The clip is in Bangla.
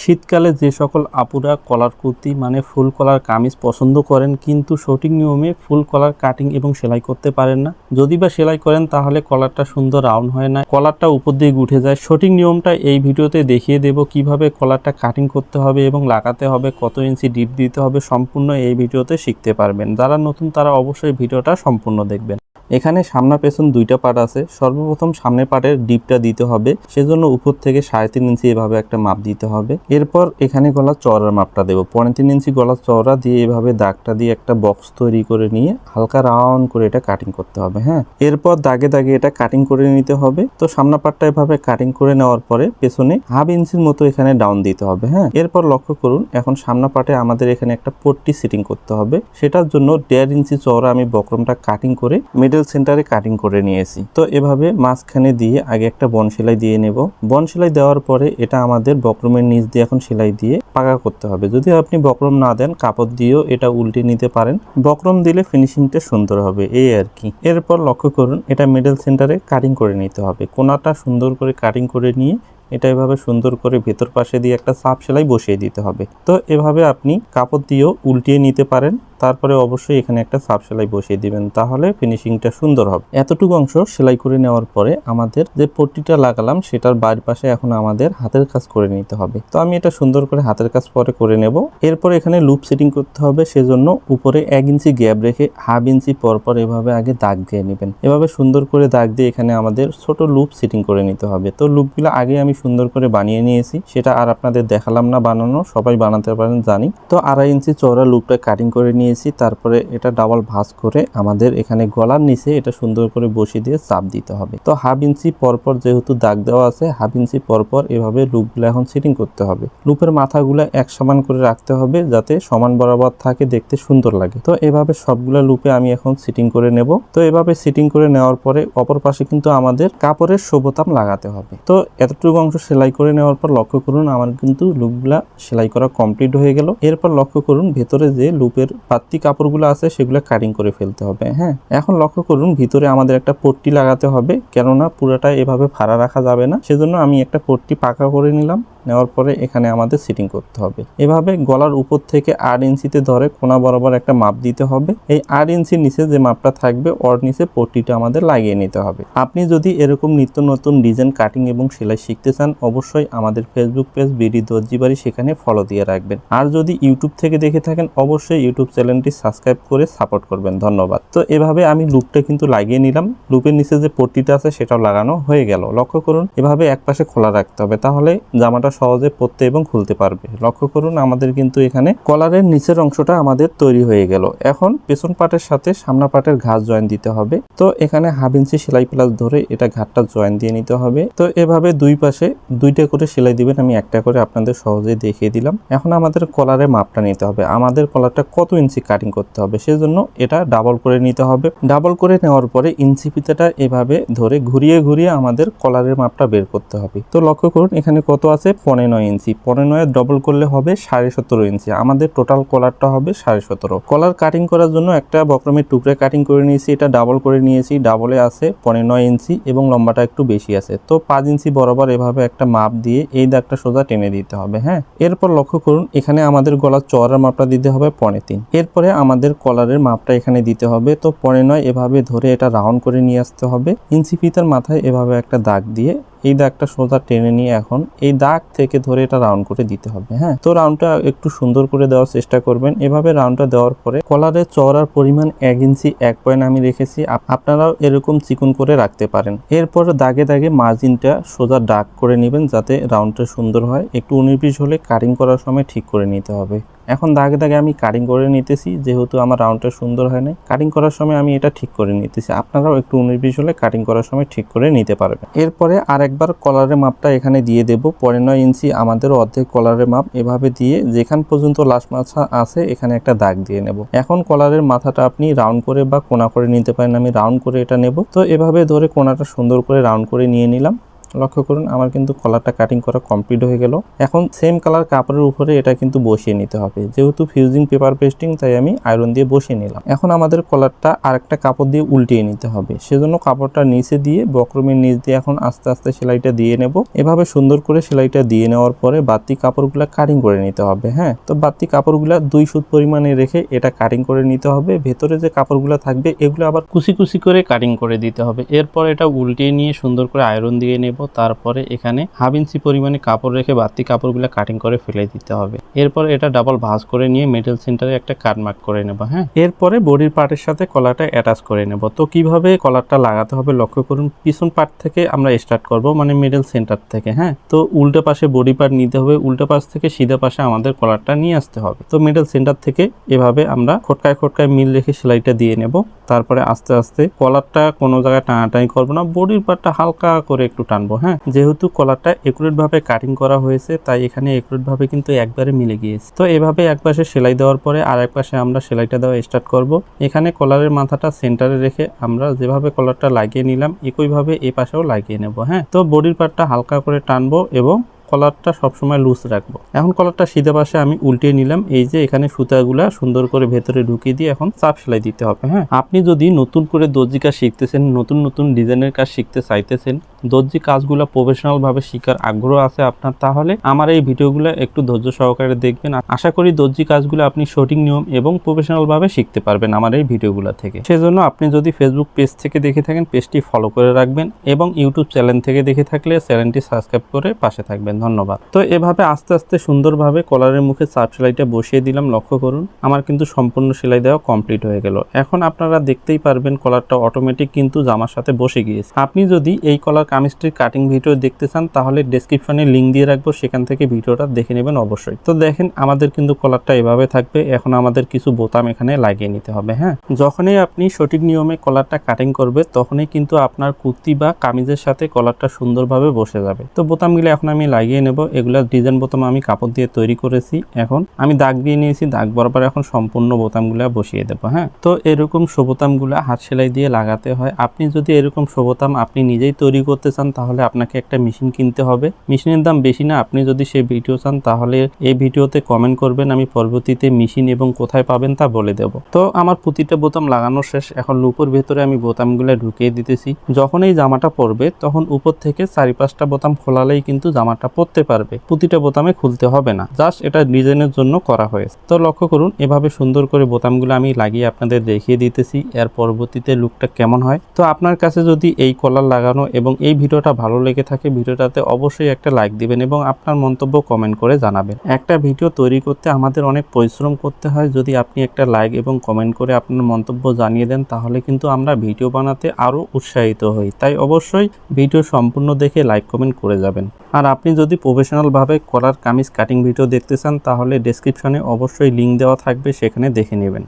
শীতকালে যে সকল আপুরা কলার কুর্তি মানে ফুল কলার কামিজ পছন্দ করেন, কিন্তু সঠিক নিয়মে ফুল কলার কাটিং এবং সেলাই করতে পারেন না। যদি বা সেলাই করেন, তাহলে কলারটা সুন্দর রাউন্ড হয় না, কলারটা উপর দিয়ে উঠে যায়। সঠিক নিয়মটা এই ভিডিওতে দেখিয়ে দেব, কীভাবে কলারটা কাটিং করতে হবে এবং লাগাতে হবে, কত ইঞ্চি ডিপ দিতে হবে, সম্পূর্ণ এই ভিডিওতে শিখতে পারবেন। যারা নতুন, তারা অবশ্যই ভিডিওটা সম্পূর্ণ দেখবেন। এখানে সামনা পেছন দুইটা পার্ট আছে। সর্বপ্রথম সামনের পার্টের ডিপটা দিতে হবে। সেজন্য উপর থেকে সাড়ে তিন ইঞ্চি এভাবে একটা মাপ দিতে হবে। এরপর এখানে গলা চওড়ার মাপটা দেবো। পনেরো তিন ইঞ্চি গলা চওড়া দিয়ে এভাবে দাগটা দিয়ে একটা বক্স তৈরি করে নিয়ে হালকা রাউন্ড করে এটা কাটিং করতে হবে হ্যাঁ? এরপর দাগে দাগে এটা কাটিং করে নিতে হবে। তো সামনা পার্টটা এভাবে কাটিং করে নেওয়ার পরে পেছনে হাফ ইঞ্চির মতো এখানে ডাউন দিতে হবে হ্যাঁ? এরপর লক্ষ্য করুন, এখন সামনা পাটে আমাদের এখানে একটা পট্টি সিটিং করতে হবে। সেটার জন্য দেড় ইঞ্চি চওড়া আমি বক্রমটা কাটিং করে মিডল সেন্টারে কাটিং করে নিয়েছি। তো এভাবে মাঝখানে দিয়ে আগে একটা বন সেলাই দিয়ে নেব। বন সেলাই দেওয়ার পরে এটা আমাদের বক্রমের নিচ দিয়ে এখন সেলাই দিয়ে পাকা করতে হবে। যদি আপনি বক্রম না দেন, কাপড় দিয়েও এটা উল্টে নিতে পারেন। বক্রম দিলে ফিনিশিংটা সুন্দর হবে, এই আর কি। এরপর লক্ষ্য করুন, এটা মিডল সেন্টারে কাটিং করে নিতে হবে। কোনাটা সুন্দর করে কাটিং করে নিয়ে এটা এভাবে সুন্দর করে ভেতর পাশে দিয়ে একটা সাপ সেলাই বসিয়ে দিতে হবে। তো এভাবে আপনি কাপড় দিয়েও উল্টিয়ে নিতে পারেন। তারপরে অবশ্যই এখানে একটা সাপ সেলাই বসিয়ে দিবেন, তাহলে ফিনিশিংটা সুন্দর হবে। এতটুকু অংশ সেলাই করে নেওয়ার পরে আমাদের যে পট্টিটা লাগালাম, সেটার বাইরের পাশে এখন আমাদের হাতের কাজ করে নিতে হবে। তো আমি এটা সুন্দর করে হাতের কাজ পরে করে নেব। এরপর এখানে লুপ সেটিং করতে হবে, সেজন্য উপরে এক ইঞ্চি গ্যাপ রেখে হাফ ইঞ্চি পর পর এভাবে আগে দাগ দিয়ে নেবেন। এভাবে সুন্দর করে দাগ দিয়ে এখানে আমাদের ছোট লুপ সেটিং করে নিতে হবে। তো লুপগুলো আগে আমি সুন্দর করে বানিয়ে নিয়েছি, সেটা আর আপনাদের দেখালাম না বানানো, সবাই বানাতে পারেন, জানি। তো আড়াই ইঞ্চি চওড়া লুপটা কাটিং করে নিয়েছি, তারপরে এটা ডাবল ভাঁজ করে আমাদের এখানে গলার নিচে এটা সুন্দর করে বসিয়ে দিয়ে চাপ দিতে হবে। তো হাফ ইঞ্চি পরপর যেহেতু দাগ দেওয়া আছে, হাফ ইঞ্চি পরপর এভাবে লুপগুলো এখন সেটিং করতে হবে। লুপের মাথাগুলো এক সমান করে রাখতে হবে যাতে সমান বরাবর থাকে, দেখতে সুন্দর লাগে। তো এভাবে সবগুলো লুপে আমি এখন সিটিং করে নেব। তো এভাবে সিটিং করে নেওয়ার পরে অপর পাশে কিন্তু আমাদের কাপড়ের শোভতাম লাগাতে হবে। তো এতটুকু অংশ সেলাই করে নেওয়ার পর লক্ষ্য করুন, আমার কিন্তু লুপগুলা সেলাই করা কমপ্লিট হয়ে গেল। এরপর লক্ষ্য করুন, ভেতরে যে লুপের বাড়তি কাপড়গুলো আছে, সেগুলো কাটিং করে ফেলতে হবে হ্যাঁ? এখন লক্ষ্য করুন, ভিতরে আমাদের একটা পট্টি লাগাতে হবে, কেননা পুরোটা এভাবে ফাড়া রাখা যাবে না। সেজন্য আমি একটা পট্টি পাকা করে নিলাম। নেওয়ার পরে এখানে আমাদের সিটিং করতে হবে। এভাবে গলার উপর থেকে আট ইঞ্চিতে ধরে কোনা বরাবর একটা মাপ দিতে হবে। এই আট ইঞ্চির নিচে যে মাপটা থাকবে, ওর নিচে পট্টিটা আমাদের লাগিয়ে নিতে হবে। আপনি যদি এরকম নিত্য নতুন ডিজাইন কাটিং এবং সেলাই শিখতে চান, অবশ্যই আমাদের ফেসবুক পেজ বিডি দর্জিবাড়ি সেখানে ফলো দিয়ে রাখবেন। আর যদি ইউটিউব থেকে দেখে থাকেন, অবশ্যই ইউটিউব চ্যানেলটি সাবস্ক্রাইব করে সাপোর্ট করবেন। ধন্যবাদ। তো এভাবে আমি লুপটা কিন্তু লাগিয়ে নিলাম। লুপের নিচে যে পট্টিটা আছে, সেটাও লাগানো হয়ে গেল। লক্ষ্য করুন, এভাবে এক পাশে খোলা রাখতে হবে। তাহলে জামাটা সহজে পড়তে এবং খুলতে পারবে। লক্ষ্য করুন, আমাদের কিন্তু এখানে কলারের নিচের অংশটা আমাদের তৈরি হয়ে গেল। এখন পেছন পাটের সাথে সামনা পাটের ঘাস জয়েন দিতে হবে। তো এখানে হাফ ইঞ্চি সেলাই প্লাস ধরে এটা ঘাটটা জয়েন দিয়ে নিতে হবে। তো এভাবে দুই পাশে দুইটা করে সেলাই দিবেন, আমি একটা করে আপনাদের সহজে দেখিয়ে দিলাম। এখন আমাদের কলারের মাপটা নিতে হবে। আমাদের কলারটা কত ইঞ্চি কাটিং করতে হবে সেজন্য এটা ডাবল করে নিতে হবে। ডাবল করে নেওয়ার পরে ইঞ্চি ফিতাটা এভাবে ধরে ঘুরিয়ে ঘুরিয়ে আমাদের কলারের মাপটা বের করতে হবে। তো লক্ষ্য করুন, এখানে কত আছে? পনেরো নয় ইঞ্চি। পনেরো নয় ডবল করলে হবে সাড়ে সতেরো ইঞ্চি। আমাদের টোটাল কলারটা হবে সাড়ে সতেরো। কলার কাটিং করার জন্য একটা বক্রমের টুকরে কাটিং করে নিয়েছি। এটা ডাবল করে নিয়েছি। ডাবলে আছে পনেরো নয় ইঞ্চি এবং লম্বাটা একটু বেশি আছে। তো পাঁচ ইঞ্চি বরাবর এভাবে একটা মাপ দিয়ে এই দাগটা সোজা টেনে দিতে হবে হ্যাঁ? এরপর লক্ষ্য করুন, এখানে আমাদের গলার চওড়ার মাপটা দিতে হবে পনে তিন। এরপরে আমাদের কলারের মাপটা এখানে দিতে হবে। তো পনে নয় এভাবে ধরে এটা রাউন্ড করে নিয়ে আসতে হবে। ইঞ্চি ফিতার মাথায় এভাবে একটা দাগ দিয়ে এই দাগটা সোজা টেনে নিয়ে এখন এই দাগ থেকে ধরে এটা রাউন্ড করে দিতে হবে হ্যাঁ? তো রাউন্ডটা একটু সুন্দর করে দেওয়ার চেষ্টা করবেন। এভাবে রাউন্ডটা দেওয়ার পরে কলারের চওড়ার পরিমাণ এক ইঞ্চি এক পয়েন্ট আমি রেখেছি। আপ- আপনারাও এরকম চিকন করে রাখতে পারেন। এরপর দাগে দাগে মার্জিনটা সোজা ডাক করে নেবেন যাতে রাউন্ডটা সুন্দর হয়। একটু উনিশ হলে কাটিং করার সময় ঠিক করে নিতে হবে। এখন দাগে দাগে আমি কাটিং করে নিতেছি, যেহেতু আমার রাউন্ডটা সুন্দর হয় নাই। কাটিং করার সময় আমি এটা ঠিক করে নিতেছি। আপনারাও একটু উনিশ বিশ হলে কাটিং করার সময় ঠিক করে নিতে পারবেন। এরপরে আরেকবার কলারের মাপটা এখানে দিয়ে দেব। পরে নয় ইঞ্চি আমাদের অর্ধেক কলারের মাপ এভাবে দিয়ে যেখান পর্যন্ত লাস্ট মাথা আছে, এখানে একটা দাগ দিয়ে নেব। এখন কলারের মাথাটা আপনি রাউন্ড করে বা কোনা করে নিতে পারেন। আমি রাউন্ড করে এটা নেব। তো এভাবে ধরে কোনাটা সুন্দর করে রাউন্ড করে নিয়ে নিলাম। লক্ষ্য করুন, আমার কিন্তু কলারটা কাটিং করা কমপ্লিট হয়ে গেল। এখন সেম কালার কাপড়ের উপরে এটা কিন্তু বসিয়ে নিতে হবে। যেহেতু ফিউজিং পেপার পেস্টিং তাই আমি আয়রন দিয়ে বসিয়ে নিলাম। এখন আমাদের কলারটা আরেকটা কাপড় দিয়ে উল্টিয়ে নিতে হবে। সেজন্য কাপড়টা নিচে দিয়ে, বক্রমের নিচ দিয়ে এখন আস্তে আস্তে সেলাইটা দিয়ে নেব। এভাবে সুন্দর করে সেলাইটা দিয়ে নেওয়ার পরে বাতি কাপড়গুলো কাটিং করে নিতে হবে হ্যাঁ? তো বাতি কাপড়গুলো দুই সুত পরিমাণে রেখে এটা কাটিং করে নিতে হবে। ভেতরে যে কাপড়গুলো থাকবে, এগুলো আবার কুচি কুচি করে কাটিং করে দিতে হবে। এরপর এটা উল্টিয়ে নিয়ে সুন্দর করে আয়রন দিয়ে নেব। তারপরে এখানে হাফ ইঞ্চি পরিমাণে কাপড় রেখে বাড়তি কাপড়গুলো কাটিং করে ফেলে দিতে হবে। এরপর এটা ডাবল ভাঁজ করে নিয়ে মিডল সেন্টারে একটা কাট মার্ক করে নেব হ্যাঁ? এরপরে বডির পার্টের সাথে কলারটা অ্যাটাচ করে নেব। তো কীভাবে কলারটা লাগাতে হবে লক্ষ্য করুন, পিছন পার্ট থেকে আমরা স্টার্ট করব মানে মিডল সেন্টার থেকে হ্যাঁ? তো উল্টো পাশে বডি পার্ট নিতে হবে, উল্টো পাশ থেকে সিধা পাশে আমাদের কলারটা নিয়ে আসতে হবে। তো মিডল সেন্টার থেকে এভাবে আমরা খটকায় খটকায় মিল রেখে সেলাইটা দিয়ে নেব। তারপরে আস্তে আস্তে কলারটা কোনো জায়গায় টানাটানি করব না বডির পার্টটা হালকা করে একটু টানবো। হ্যাঁ? যেহেতু কলারটা একুরেট ভাবে কাটিং করা হয়েছে, তাই এখানে একুরেট ভাবে কিন্তু একবারে মিলে গিয়েছে। তো এভাবে এক পাশে সেলাই দেওয়ার পরে আর এক পাশে আমরা সেলাইটা দেওয়া স্টার্ট করব। এখানে কলারের মাথাটা সেন্টারে রেখে আমরা যেভাবে কলারটা লাগিয়ে নিলাম, একইভাবে এ পাশেও লাগিয়ে নেব হ্যাঁ? তো বডির পার্টটা হালকা করে টানবো এবং কলারটা সবসময় লুজ রাখব। এখন কলারটা সিধে পাশে আমি উল্টিয়ে নিলাম। এই যে এখানে সুতাগুলা সুন্দর করে ভেতরে ঢুকিয়ে দিয়ে এখন চাপ সেলাই দিতে হবে হ্যাঁ? আপনি যদি নতুন করে দর্জি কাজ শিখতেছেন, নতুন নতুন ডিজাইনের কাজ শিখতে চাইতেছেন, দর্জি কাজগুলো প্রফেশনাল ভাবে শিখার আগ্রহ আছে আপনার, তাহলে আমার এই ভিডিওগুলো একটু ধৈর্য সহকারে দেখবেন। আশা করি দর্জি কাজগুলো আপনি সঠিক নিয়ম এবং প্রফেশনাল ভাবে শিখতে পারবেন আমার এই ভিডিওগুলো থেকে। সেজন্য আপনি যদি ফেসবুক পেজ থেকে দেখে থাকেন পেজটি ফলো করে রাখবেন এবং ইউটিউব চ্যানেল থেকে দেখে থাকলে চ্যানেলটি সাবস্ক্রাইব করে পাশে থাকবেন। ধন্যবাদ। তো এভাবে আস্তে আস্তে সুন্দরভাবে কলারের মুখে চাপ সেলাইটা বসিয়ে দিলাম, লক্ষ্য করুন, আমার কিন্তু সম্পূর্ণ সেলাই দেওয়া কমপ্লিট হয়ে গেল। এখন আপনারা দেখতেই পারবেন কলারটা অটোমেটিক কিন্তু জামার সাথে বসে গিয়েছে। আপনি যদি এই কলার কামিজটির কাটিং ভিডিও দেখতে চান, তাহলে ডেসক্রিপশনে লিঙ্ক দিয়ে রাখব, সেখান থেকে ভিডিওটা দেখে নেবেন অবশ্যই। তো দেখেন, আমাদের কিন্তু কলারটা এভাবে থাকবে, এখন আমাদের কিছু বোতাম এখানে লাগিয়ে নিতে হবে হ্যাঁ? যখনই আপনি সঠিক নিয়মে কলারটা কাটিং করবে, তখনই কিন্তু আপনার কুর্তি বা কামিজের সাথে কলারটা সুন্দরভাবে বসে যাবে। তো বোতামগুলো এখন আমি লাগিয়ে নেব। এগুলা ডিজাইন বোতাম আমি কাপড় দিয়ে তৈরি করেছি। এখন আমি দাগ দিয়ে নিয়েছি। দাগ বরাবর এখন সম্পূর্ণ বোতামগুলো বসিয়ে দেবো হ্যাঁ? তো এরকম শোবোতামগুলো হাত সেলাই দিয়ে লাগাতে হয়। আপনি যদি এরকম শোবোতাম আপনি নিজেই তৈরি করতে চান, তাহলে আপনাকে একটা মেশিন কিনতে হবে। মেশিনের দাম বেশি না। আপনি যদি সেই ভিডিও চান, তাহলে এই ভিডিওতে কমেন্ট করবেন। আমি পরবর্তীতে মেশিন এবং কোথায় পাবেন তা বলে দেব। তো আমার প্রতিটা বোতাম লাগানো শেষ। এখন লুপোর ভেতরে আমি বোতামগুলো ঢুকিয়ে দিতেছি। যখন এই জামাটা পরবে, তখন উপর থেকে চারি পাঁচটা বোতাম খোলালেই কিন্তু জামাটা পরতে পারবে। প্রতিটা বোতামে খুলতে হবে না। জাস্ট এটা ডিজাইনের জন্য করা হয়েছে। তো লক্ষ্য করুন, এভাবে সুন্দর করে বোতামগুলো আমি লাগিয়ে আপনাদের দেখিয়ে দিতেছি, এর পরবর্তীতে লুকটা কেমন হয়। তো আপনার কাছে যদি এই কলার লাগানো এবং এই ভিডিওটা ভালো লেগে থাকে, ভিডিওটাতে অবশ্যই একটা লাইক দিবেন এবং আপনার মন্তব্য কমেন্ট করে জানাবেন। একটা ভিডিও তৈরি করতে আমাদের অনেক পরিশ্রম করতে হয়। যদি আপনি একটা লাইক এবং কমেন্ট করে আপনার মন্তব্য জানিয়ে দেন, তাহলে কিন্তু আমরা ভিডিও বানাতে আরও উৎসাহিত হই। তাই অবশ্যই ভিডিও সম্পূর্ণ দেখে লাইক কমেন্ট করে যাবেন। আর আপনি যদি প্রফেশনালভাবে কলার কামিজ কাটিং ভিডিও দেখতে চান, তাহলে ডেসক্রিপশনে অবশ্যই লিঙ্ক দেওয়া থাকবে, সেখানে দেখে নেবেন।